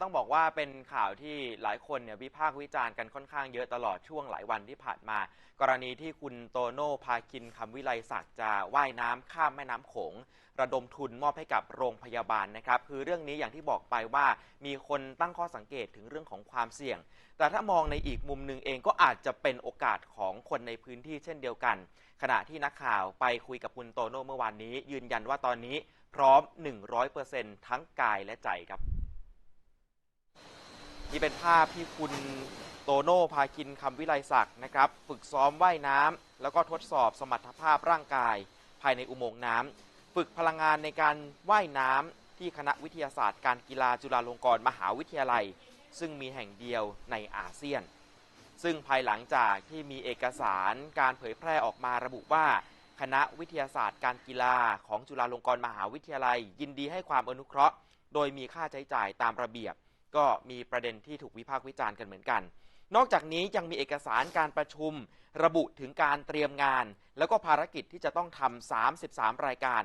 ต้องบอกว่าเป็นข่าวที่หลายคนเนี่ยวิพากษ์วิจารณ์กันค่อนข้างเยอะตลอดช่วงหลายวันที่ผ่านมา กรณีที่คุณโตโน่พาคินคำวิไลศักดิ์จะว่ายน้ำข้ามแม่น้ำโขง ระดมทุนมอบให้กับโรงพยาบาลนะครับ คือเรื่องนี้อย่างที่บอกไปว่ามีคนตั้งข้อสังเกตถึงเรื่องของความเสี่ยง แต่ถ้ามองในอีกมุมหนึ่งเองก็อาจจะเป็นโอกาสของคนในพื้นที่เช่นเดียวกัน ขณะที่นักข่าวไปคุยกับคุณโตโน่เมื่อวานนี้ ยืนยันว่าตอนนี้พร้อม 100%ทั้งกายและใจครับ นี่เป็นภาพที่คุณโตโน่พาคินคำวิไลศักดิ์นะครับ ฝึกซ้อมว่ายน้ำแล้วก็ทดสอบสมรรถภาพร่างกาย ภายในอุโมงค์น้ำฝึกพลังงานในการว่ายน้ำที่คณะวิทยาศาสตร์การกีฬาจุฬาลงกรณ์มหาวิทยาลัย ซึ่งมีแห่งเดียวในอาเซียน ซึ่งภายหลังจากที่มีเอกสารการเผยแพร่ออกมาระบุว่า คณะวิทยาศาสตร์การกีฬาของจุฬาลงกรณ์มหาวิทยาลัย ยินดีให้ความอนุเคราะห์ โดยมีค่าใช้จ่ายตามระเบียบ ก็มีประเด็นที่ถูกวิพากษ์วิจารณ์กันเหมือนกัน นอกจากนี้ยังมีเอกสารการประชุม ระบุถึงการเตรียมงาน แล้วก็ภารกิจที่จะต้องทำ33 รายการ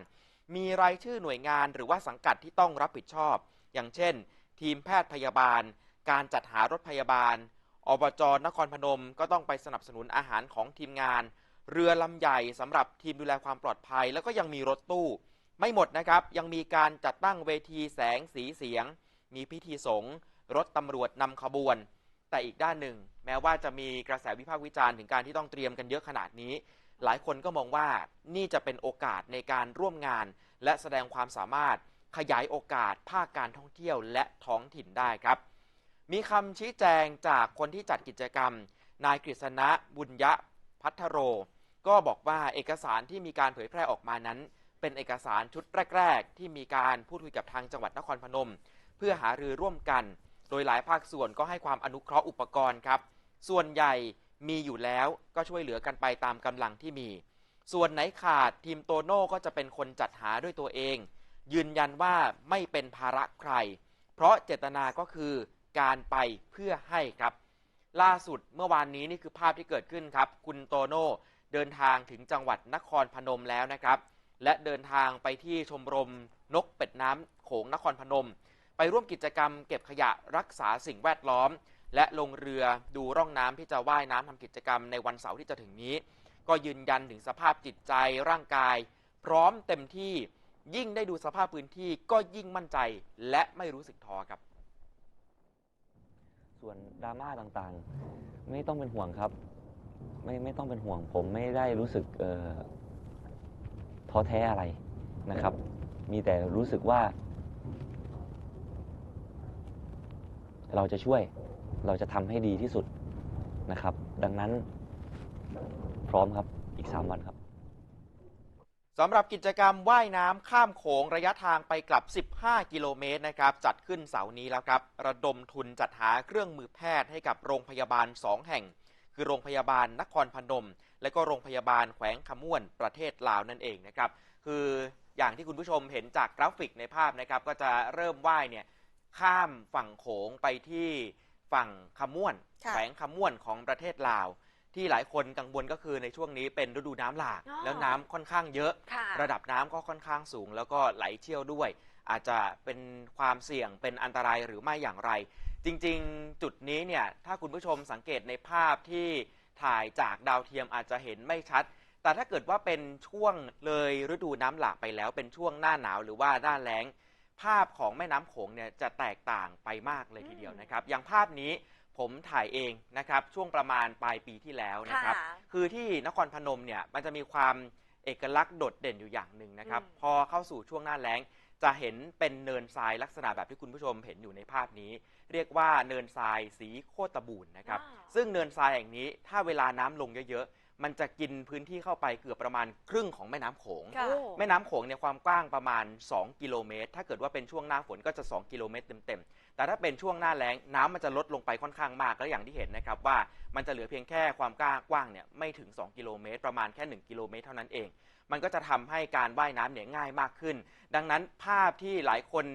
มีรายชื่อหน่วยงานหรือว่าสังกัดที่ต้องรับผิดชอบ อย่างเช่น ทีมแพทย์พยาบาล การจัดหารถพยาบาล อบจนครพนมก็ต้องไปสนับสนุนอาหารของทีมงาน เรือลำใหญ่สำหรับทีมดูแลความปลอดภัย แล้วก็ยังมีรถตู้ ไม่หมดนะครับ ยังมีการจัดตั้งเวทีแสงสีเสียง มีพิธีสงฆ์รถตำรวจนำขบวน แต่อีกด้านหนึ่ง แม้ว่าจะมีกระแสวิพากษ์วิจารณ์ถึงการที่ต้องเตรียมกันเยอะขนาดนี้ หลายคนก็มองว่านี่จะเป็นโอกาสในการร่วมงาน และแสดงความสามารถขยายโอกาสภาคการท่องเที่ยวและท้องถิ่นได้ครับ มีคำชี้แจงจากคนที่จัดกิจกรรม นายกฤษณะบุญยะพัทโร ก็บอกว่าเอกสารที่มีการเผยแพร่ออกมานั้น เป็นเอกสารชุดแรก ๆ ที่มีการพูดคุยกับทางจังหวัดนครพนม เพื่อหารือร่วมกัน โดยหลายภาคส่วนก็ให้ความอนุเคราะห์อุปกรณ์ครับ ส่วนใหญ่มีอยู่แล้วก็ช่วยเหลือกันไปตามกำลังที่มี ส่วนไหนขาดทีมโตโน่ก็จะเป็นคนจัดหาด้วยตัวเอง ยืนยันว่าไม่เป็นภาระใคร เพราะเจตนาก็คือการไปเพื่อให้ครับ ล่าสุดเมื่อวานนี้นี่คือภาพที่เกิดขึ้นครับ คุณโตโน่เดินทางถึงจังหวัดนครพนมแล้วนะครับ และเดินทางไปที่ชมรมนกเป็ดน้ำโขงนครพนม ไปร่วมกิจกรรมเก็บขยะรักษาสิ่งแวดล้อม และลงเรือดูร่องน้ำที่จะว่ายน้ำทำกิจกรรมในวันเสาร์ที่จะถึงนี้ ก็ยืนยันถึงสภาพจิตใจร่างกาย พร้อมเต็มที่ยิ่งได้ดูสภาพพื้นที่ก็ยิ่งมั่นใจและไม่รู้สึกท้อครับ ส่วนดราม่าต่างๆ ไม่ต้องเป็นห่วงครับ ไม่ไม่ต้องเป็นห่วง ผมไม่ได้รู้สึกเอ่อท้อแท้อะไรนะครับ มีแต่รู้สึกว่า เราจะช่วยเราจะทำให้ดีที่สุดนะครับ ดังนั้นพร้อมครับอีก 3 วันครับสำหรับกิจกรรมว่ายน้ำข้ามโขงระยะทางไปกลับ 15 กิโลเมตรนะครับ จัดขึ้นเสาร์นี้แล้วครับ ระดมทุนจัดหาเครื่องมือแพทย์ให้กับโรงพยาบาล 2 แห่ง คือโรงพยาบาลนครพนม และก็โรงพยาบาลแขวงขม่วนประเทศลาวนั่นเองนะครับ คืออย่างที่คุณผู้ชมเห็นจากกราฟิกในภาพนะครับ ก็จะเริ่มว่ายเนี่ย ข้ามฝั่งโขงไปที่ฝั่งขม่วนค่ะ แขวงขม่วนของประเทศลาว ที่หลายคนกังวลก็คือในช่วงนี้เป็นฤดูน้ำหลากอ๋อแล้วน้ำค่อนข้างเยอะ ค่ะ ระดับน้ำก็ค่อนข้างสูง แล้วก็ไหลเชี่ยวด้วย อาจจะเป็นความเสี่ยงเป็นอันตรายหรือไม่อย่างไร จริงๆ จุดนี้เนี่ยถ้าคุณผู้ชมสังเกตในภาพที่ถ่ายจากดาวเทียมอาจจะเห็นไม่ชัด แต่ถ้าเกิดว่าเป็นช่วงเลยฤดูน้ำหลากไปแล้วเป็นช่วงหน้าหนาวหรือว่าหน้าแล้ง ภาพของแม่น้ำโขงเนี่ยจะแตกต่างไปมากเลยทีเดียวนะครับ อย่างภาพนี้ผมถ่ายเองนะครับช่วงประมาณปลายปีที่แล้วนะครับ ค่ะ คือที่นครพนมเนี่ยมันจะมีความเอกลักษณ์โดดเด่นอยู่อย่างหนึ่งนะครับ อืม พอเข้าสู่ช่วงหน้าแล้ง จะเห็นเป็นเนินทรายลักษณะแบบที่คุณผู้ชมเห็นอยู่ในภาพนี้ เรียกว่าเนินทรายสีโคตรบูรณ์นะครับว้าวซึ่งเนินทรายแห่งนี้ถ้าเวลาน้ำลงเยอะๆ มันจะกินพื้นที่เข้าไปเกือบประมาณครึ่งของแม่น้ำโขง ค่ะ แม่น้ำโขงเนี่ยความกว้างประมาณ 2 กิโลเมตร ถ้าเกิดว่าเป็นช่วงหน้าฝนก็จะ 2 กิโลเมตรเต็มๆ แต่ถ้าเป็นช่วงหน้าแล้งน้ำมันจะลดลงไปค่อนข้างมาก แล้วอย่างที่เห็นนะครับว่ามันจะเหลือเพียงแค่ความกว้างกว้างเนี่ยไม่ถึง 2 กิโลเมตร ประมาณแค่ 1 กิโลเมตรเท่านั้นเอง มันก็จะทำให้การว่ายน้ำเนี่ยง่ายมากขึ้น ดังนั้นภาพที่หลายคน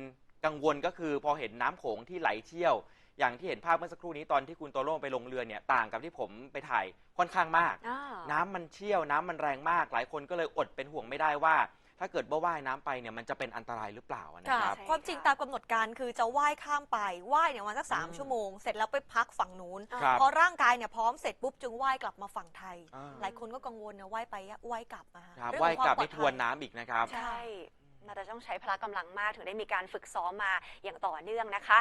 กังวลก็คือพอเห็นน้ำโขงที่ไหลเชี่ยว อย่างที่เห็นภาพเมื่อสักครู่นี้ตอนที่คุณโตโล่ไปลงเรือเนี่ยต่างกับที่ผมไปถ่ายค่อนข้างมาก อ่า น้ำมันเชี่ยวน้ำมันแรงมาก หลายคนก็เลยอดเป็นห่วงไม่ได้ว่า ถ้าเกิดว่าว่ายน้ำไปเนี่ยมันจะเป็นอันตรายหรือเปล่านะค่ะครับ ใช่ ความจริงค่ะตามกำหนดการคือจะว่ายข้ามไปว่ายเนี่ยวันสักสามอืมชั่วโมง เสร็จแล้วไปพักฝั่งนู้น ครับ พอร่างกายเนี่ยพร้อมเสร็จปุ๊บจึงว่ายกลับมาฝั่งไทย อ่าหลายคนก็กังวลนะว่ายไปว่ายกลับมาครับเรื่องว่ายของกลับคไม่มทปลอดภัยวนน้ำอีกนะครับ ใช่น่าจะต้องใช้พละกำลังมากถึงได้มีการฝึกซ้อมมาอย่างต่อเนื่องนะคะ